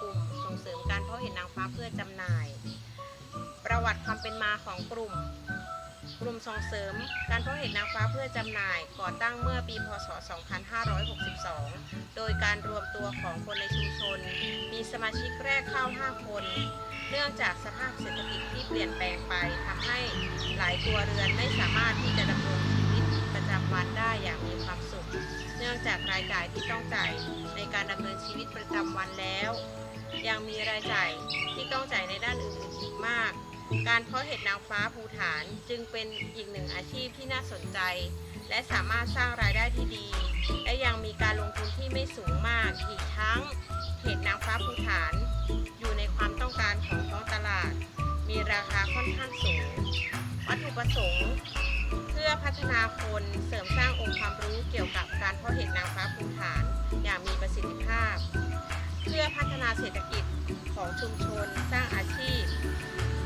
กลุ่มส่งเสริมการเพาะเห็ดนางฟ้าเพื่อจำหน่าย ประวัติความเป็นมาของกลุ่ม กลุ่มส่งเสริมการเพาะเห็ดนางฟ้าเพื่อจำหน่าย ก่อตั้งเมื่อปี พศ 2562 โดยการรวมตัวของคนในชุมชน มีสมาชิกแรกเข้า 5 คน เนื่องจากสภาพเศรษฐกิจที่เปลี่ยนแปลงไปทำให้หลายตัวเรือนไม่สามารถที่จะดำรงชีวิตประจำวันได้อย่างมีความสุข เนื่องจากรายจ่ายที่ต้องจ่ายในการดำเนินชีวิตประจำวัน ยังมีรายจ่ายที่ต้องจ่ายในด้านอื่นๆอีกมาก การเพาะเห็ดนางฟ้าภูฐานจึงเป็นอีกหนึ่งอาชีพที่น่าสนใจ และสามารถสร้างรายได้ที่ดี และยังมีการลงทุนที่ไม่สูงมากอีกทั้ง เห็ดนางฟ้าภูฐาน อยู่ในความต้องการของท้องตลาด มีราคาค่อนข้างสูง วัตถุประสงค์ เพื่อพัฒนาคนเสริมสร้างองค์ความรู้เกี่ยวกับการเพาะเห็ดนางฟ้าภูฐาน อย่างมีประสิทธิภาพ นาเศรษฐกิจของชุมชน สร้างอาชีพ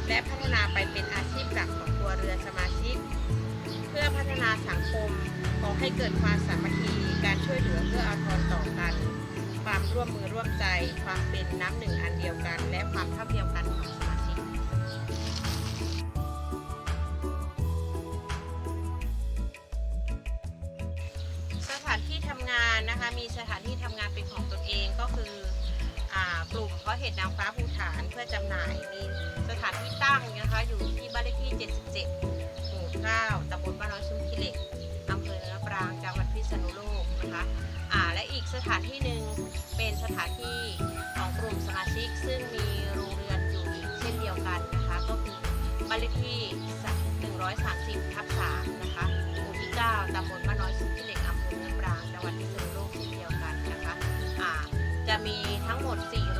และพัฒนาไปเป็นอาชีพหลักของครัวเรือนสมาชิก เพื่อพัฒนาสังคมขอให้เกิดความสามัคคีการช่วยเหลือเพื่อเอาทอนต่อกัน ความร่วมมือร่วมใจ ความเป็นน้ำหนึ่งอันเดียวกัน และความเท่าเทียมกันของ เพาะเห็ดนางฟ้าภูฐานเพื่อจำหน่าย มีสถานที่ตั้งนะคะ อยู่ที่บ้านเลขที่ 77 หมู่ 9ตำบลบ้านน้อยชุมพิเหล็กอำเภอเนื้อปราง จังหวัดพิษณุโลกนะคะอ่าและอีกสถานที่หนึ่งเป็นสถานที่ของกลุ่มสมาชิก ซึ่งมีโรงเรือนอยู่เช่นเดียวกันนะคะ ก็คือบ้านเลขที่ 130 ทับ 3 นะคะ หมู่ที่ 9ตำบลบ้านน้อยชุมพิเหล็กอำเภอเมือปราง จังหวัดพิษณุโลกเช่นเดียวกันนะคะอ่าจะมีทั้งหมด 4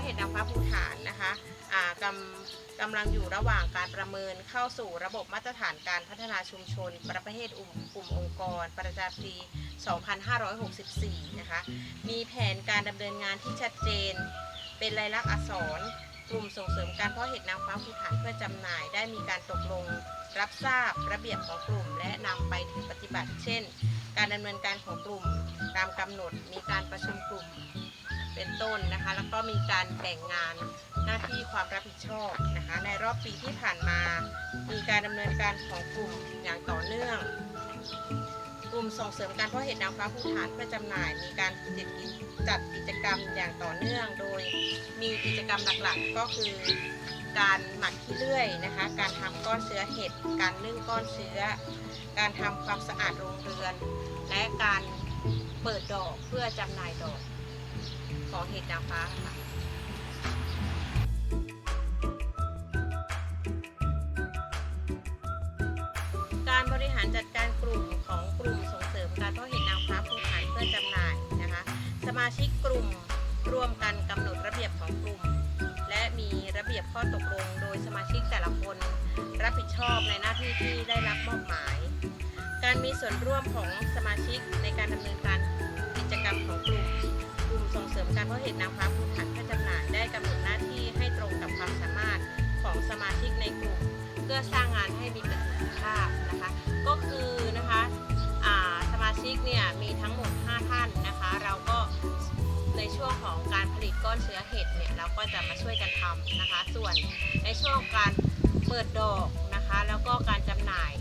เพาะเห็ดนางฟ้าภูฐานนะคะอ่ากำกำลังอยู่ระหว่างการประเมินเข้าสู่ระบบมาตรฐานการพัฒนาชุมชน ประเภทกลุ่มกลุ่มองค์กร ประจำปี 2564 นะคะ มีแผนการดำเนินงานที่ชัดเจน เป็นลายลักษณ์อักษร กลุ่มส่งเสริมการเพาะเห็ดนางฟ้าภูฐานเพื่อจำหน่าย ได้มีการตกลง รับทราบระเบียบของกลุ่ม และนำไปถึงปฏิบัติ เช่น การดำเนินการของกลุ่ม ตามกำหนด มีการประชุมกลุ่ม เป็นต้นนะคะ แล้วก็มีการแบ่งงานหน้าที่ความรับผิดชอบนะคะ ในรอบปีที่ผ่านมา มีการดำเนินการของกลุ่มอย่างต่อเนื่อง กลุ่มส่งเสริมการเพาะเห็ดนางฟ้าภูฐานเพื่อจำหน่าย มีการจัดกิจจัดกิจกรรมอย่างต่อเนื่อง โดยมีกิจกรรมหลักๆ ก็คือการหมักขี้เลื่อยนะคะ การทำก้อนเชื้อเห็ด การนึ่งก้อนเชื้อ การทำความสะอาดโรงเรือน และการเปิดดอกเพื่อจำหน่ายดอก ของเห็ดนางฟ้าค่ะการบริหารจัดการกลุ่มของกลุ่มส่งเสริมการเพาะเห็ดนางฟ้าภูฐานเพื่อจำหน่ายนะคะ สมาชิกกลุ่มร่วมกันกำหนดระเบียบของกลุ่ม และมีระเบียบข้อตกลง โดยสมาชิกแต่ละคน รับผิดชอบในหน้าที่ที่ได้รับมอบหมาย การมีส่วนร่วมของสมาชิกในการดำเนินการกิจกรรมของกลุ่มกลุ่ม ส่งเสริมการเพาะเห็ดนางฟ้าภูฐานเพื่อจำหน่ายได้กำหนดหน้าที่ให้ตรงกับความสามารถของสมาชิกในกลุ่ม เพื่อสร้างงานให้มีประสิทธิภาพนะคะ ก็คือนะคะาสมาชิกเนี่ยมีทั้งหมด 5 ท่านนะคะ เราก็ในช่วงของการผลิตก้อนเชื้อเห็ดเนี่ยเราก็จะมาช่วยกันทำนะคะ ส่วนในช่วงการเปิดดอกนะคะ แล้วก็การจำหน่าย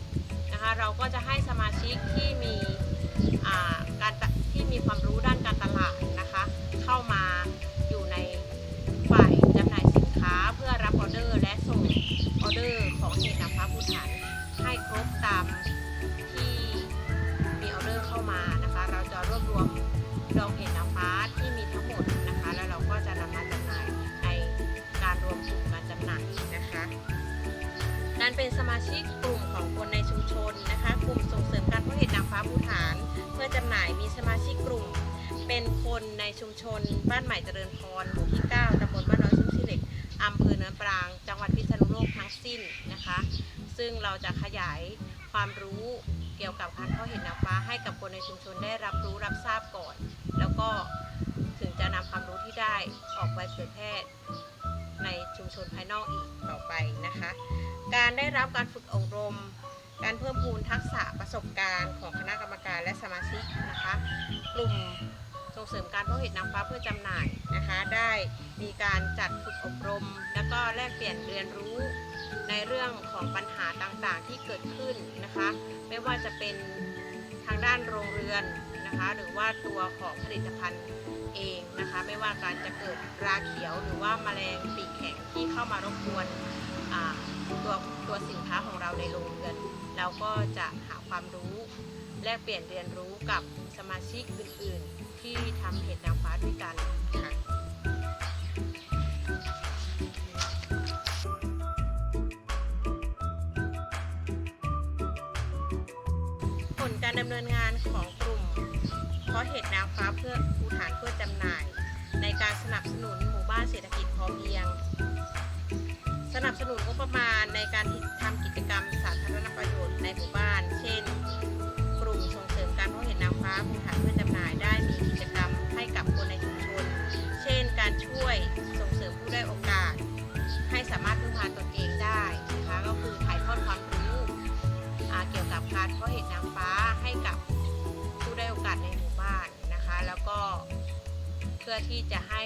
นะคะ เราก็จะให้สมาชิกที่มีการที่มีความรู้ด้านการตลาดนะคะ เข้ามาอยู่ในฝ่ายจำหน่ายสินค้าเพื่อรับออเดอร์และส่งออเดอร์ของเห็ดนางฟ้าภูฐานให้ครบตามที่มีออเดอร์เข้ามานะคะ เราจะรวบรวมดอกเห็ดนางฟ้าที่มีทั้งหมดนะคะ แล้วเราก็จะนำมาจำหน่ายในการรวมกลุ่มกาจำหน่ายนะคะการเป็นสมาชิกกลุ่มของคนในชุมชนนะคะ กลุ่มส่งเสริมการเพาะเห็ดนางฟ้าภูฐาน เพื่อจำหน่ายมีสมาชิกกลุ่ม เป็นคนในชุมชนบ้านใหม่เจริญพรหมู่ที่ 9ตำบลบ้านน้อยชุ่มชิเหล็กอำเภอเนินปราง จังหวัดพิษณุโลกทั้งสิ้นนะคะ ซึ่งเราจะขยายความรู้เกี่ยวกับการเพาะเห็ดนางฟ้าให้กับคนในชุมชนได้รับรู้รับทราบก่อน แล้วก็ถึงจะนำความรู้ที่ได้ออกไปเผยแพร่ในชุมชนภายนอกอีกต่อไปนะคะ การได้รับการฝึกอบรม การเพิ่มพูนทักษะประสบการณ์ของคณะกรรมการและสมาชิกนะคะ กลุ่ม ส่งเสริมการเพาะเห็ดนางฟ้าเพื่อจำหน่ายนะคะ ได้มีการจัดฝึกอบรม แล้วก็แลกเปลี่ยนเรียนรู้ในเรื่องของปัญหาต่างๆที่เกิดขึ้นนะคะ ไม่ว่าจะเป็นทางด้านโรงเรือนนะคะ หรือว่าตัวของผลิตภัณฑ์เองนะคะ ไม่ว่าการจะเกิดราเขียวหรือว่าแมลงปีกแข็งที่เข้ามารบกวนตัวตัวสินค้าของเราในโรงเรือน เราก็จะหาความรู้แลกเปลี่ยนเรียนรู้กับสมาชิกอื่นๆ ที่ทำเห็ดนางฟ้าด้วยกันค่ะผลการดำเนินงานของกลุ่ม เพราะเห็ดนางฟ้าเพื่อภูฐานเพื่อจำหน่าย ในการสนับสนุนหมู่บ้านเศรษฐกิจพอเพียง สนับสนุนงบประมาณในการทำกิจกรรมสา คนในชุมชน เช่น การช่วยส่งเสริมผู้ได้โอกาส ให้สามารถพึ่งพาตนเองได้นะคะก็คือถ่ายทอดความรู้เกี่ยวกับการเพาะเห็ดนางฟ้าให้กับผู้ได้โอกาสในหมู่บ้านนะคะ แล้วก็เพื่อที่จะให้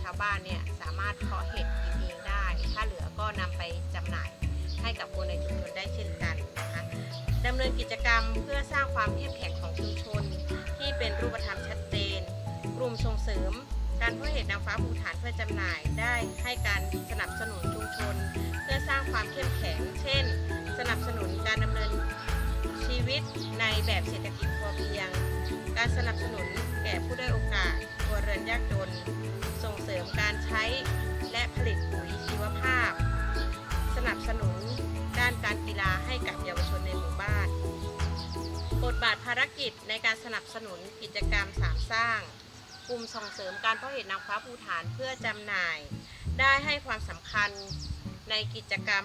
ชาวบ้านเนี่ยสามารถเพาะเห็ดกินเองได้ ถ้าเหลือก็นำไปจำหน่ายให้กับคนในชุมชนได้เช่นกันนะคะดำเนินกิจกรรมเพื่อสร้างความเข้มแข็งของชุมชน ที่เป็นรูปธรรมชัดเจน ลุ่มส่งเสริม การเพาะเห็ดนางฟ้าภูฐานเพื่อจำหน่ายได้ให้การสนับสนุนชุมชน เพื่อสร้างความเข้มแข็ง เช่น สนับสนุนการดำเนินชีวิตในแบบเศรษฐกิจพอเพียง การสนับสนุนแก่ผู้ได้โอกาสครัวเรือนยากจน ส่งเสริมการใช้และผลิตปุ๋ยชีวภาพ สนับสนุนด้านการกีฬาให้กับเยาวชนในหมู่บ้าน บทบาทภารกิจในการสนับสนุนกิจกรรมสามสร้าง กลุ่มส่งเสริมการเพาะเห็ดนางฟ้าภูฐานเพื่อจำหน่าย ได้ให้ความสำคัญในกิจกรรม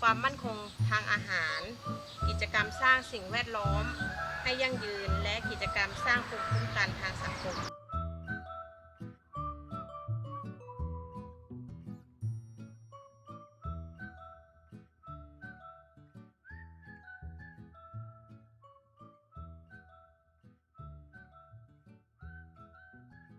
ความมั่นคงทางอาหาร กิจกรรมสร้างสิ่งแวดล้อม ให้ยั่งยืนและกิจกรรมสร้างภูมิคุ้มกันทางสังคม